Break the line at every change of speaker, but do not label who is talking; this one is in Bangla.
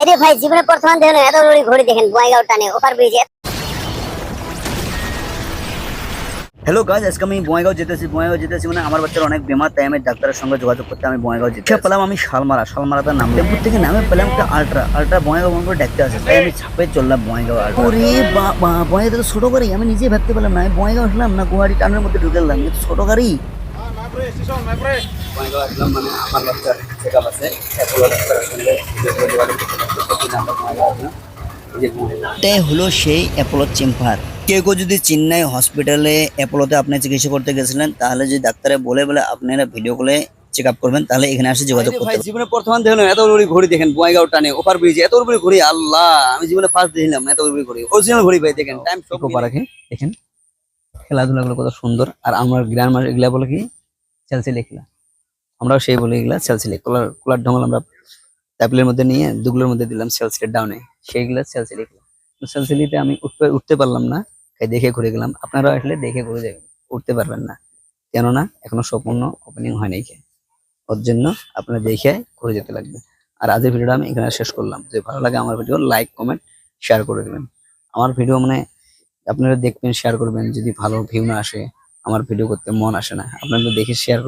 এরে ভাই জীবনে প্রথম দেখেন এত বড় ঘড়ি দেখেন বয়গাঁও টানে ওভার ব্রিজে
হ্যালো গাছ আজকে আমি বঙ্গাইগাঁও যেতেছি বঙ্গাইগাঁও যেতেছি মানে আমার বাচ্চার অনেক বেমার তাই আমি ডাক্তারের সঙ্গে যোগাযোগ করতে আমি বঙ্গাইগাঁও যেতে পেলাম আমি শালমারা শালমারাতে নাম। টেম্পুর থেকে নামে পেলাম একটা আল্ট্রা আল্ট্রা বঙ্গাইগাঁও বঙ্গ ডাকতে আছে তাই আমি ছাপে চললাম বঙ্গাইগাঁও আল্ট্রা ওরে বাবা বঙ্গাইগাঁও তো ছোট গাড়ি আমি নিজে ভাবতে পারলাম না আমি বঙ্গাইগাঁও আসলাম না গুয়াহাটি টানের মধ্যে ঢুকে গেলাম কিন্তু ছোট গাড়ি। আসলাম মানে আমার বাচ্চার চেক আপ আছে ডাক্তারের সঙ্গে। এটাই হলো সেই অ্যাপোলো চেম্বার। কেউ কেউ যদি চেন্নাই হসপিটালে অ্যাপোলোতে আপনি চিকিৎসা করতে গেছিলেন তাহলে যদি ডাক্তারে বলে বলে আপনারা ভিডিও কলে চেক আপ করবেন তাহলে এখানে আসে যোগাযোগ করতে জীবনে প্রথম দেখেন এত বড় ঘড়ি দেখেন বঙ্গাইগাঁও টানে ওপার ব্রিজ এত বড় ঘড়ি আল্লাহ আমি জীবনে ফার্স্ট দেখলাম এত বড় ঘড়ি অরিজিনাল ঘড়ি ভাই দেখেন টাইম সব রাখে দেখেন খেলাধুলা গুলো কত সুন্দর আর আমার গ্রাম এগুলা বলে কি? চেলসিলে খেলা আমরাও সেই বলে এগুলা চেলসিলে কুলার কুলার ঢঙ্গল আমরা ট্যাবলের মধ্যে নিয়ে দুগুলোর মধ্যে দিলাম সেলসিলের ডাউনে সেইগুলো সেলসিলি সেলসিলিতে আমি উঠতে উঠতে পারলাম না। তাই দেখে ঘুরে গেলাম। আপনারা আসলে দেখে ঘুরে যাবেন। উঠতে পারবেন না। কেননা এখনও সম্পূর্ণ ওপেনিং হয়নি ওর জন্য আপনারা দেখে ঘুরে যেতে লাগবে। আর আজকের ভিডিওটা আমি এখানে শেষ করলাম। যদি ভালো লাগে আমার ভিডিও লাইক কমেন্ট শেয়ার করে দেবেন। আমার ভিডিও মানে আপনারা দেখবেন শেয়ার করবেন। যদি ভালো ভিউ না আসে, আমার ভিডিও করতে মন আসে না। আপনারা দেখে শেয়ার